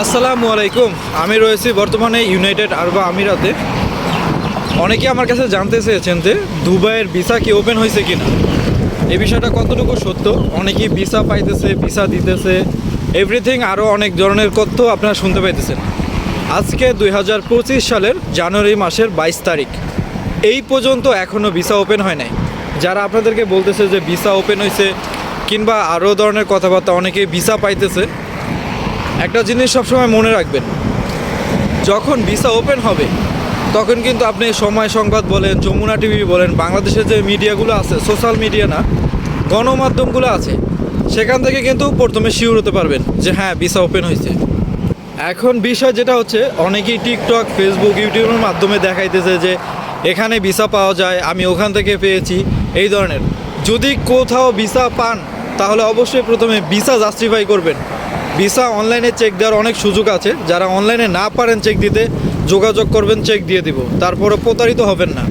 আসসালামু আলাইকুম। আমি রয়েছি বর্তমানে ইউনাইটেড আরব আমিরাতে। অনেকে আমার কাছে জানতে চেয়েছেন যে দুবাইয়ের ভিসা কি ওপেন হয়েছে কিনা। এই বিষয়টা কতটুকু সত্য? অনেকেই ভিসা পাইতেছে, ভিসা দিতেছে। এভরিথিং আরও অনেক ধরনের তথ্য আপনারা শুনতে পাইতেছেন। আজকে দুই হাজার পঁচিশ সালের জানুয়ারি মাসের বাইশ তারিখ। এই পর্যন্ত এখনও ভিসা ওপেন হয় নাই। যারা আপনাদেরকে বলতেছে যে ভিসা ওপেন হয়েছে, কিংবা আরও ধরনের কথাবার্তা, অনেকেই ভিসা পাইতেছে। একটা জিনিস সবসময় মনে রাখবেন, যখন ভিসা ওপেন হবে, তখন কিন্তু আপনি সময় সংবাদ বলেন, যমুনা টিভি বলেন, বাংলাদেশের যে মিডিয়াগুলো আছে সোশ্যাল মিডিয়া না, গণমাধ্যমগুলো আছে, সেখান থেকে কিন্তু প্রথমে শিওর হতে পারবেন যে হ্যাঁ ভিসা ওপেন হয়েছে। এখন বিষয় যেটা হচ্ছে, অনেকেই টিকটক ফেসবুক ইউটিউবের মাধ্যমে দেখাইতেছে যে এখানে ভিসা পাওয়া যায়, আমি ওখান থেকে পেয়েছি, এই ধরনের। যদি কোথাও ভিসা পান, তাহলে অবশ্যই প্রথমে ভিসা জাস্টিফাই করবেন। ভিসা অনলাইনে চেক দেওয়ার অনেক সুযোগ আছে। যারা অনলাইনে না পারেন চেক দিতে, যোগাযোগ করবেন চেক দিয়ে দিব। তারপরে প্রতারিত হবেন না।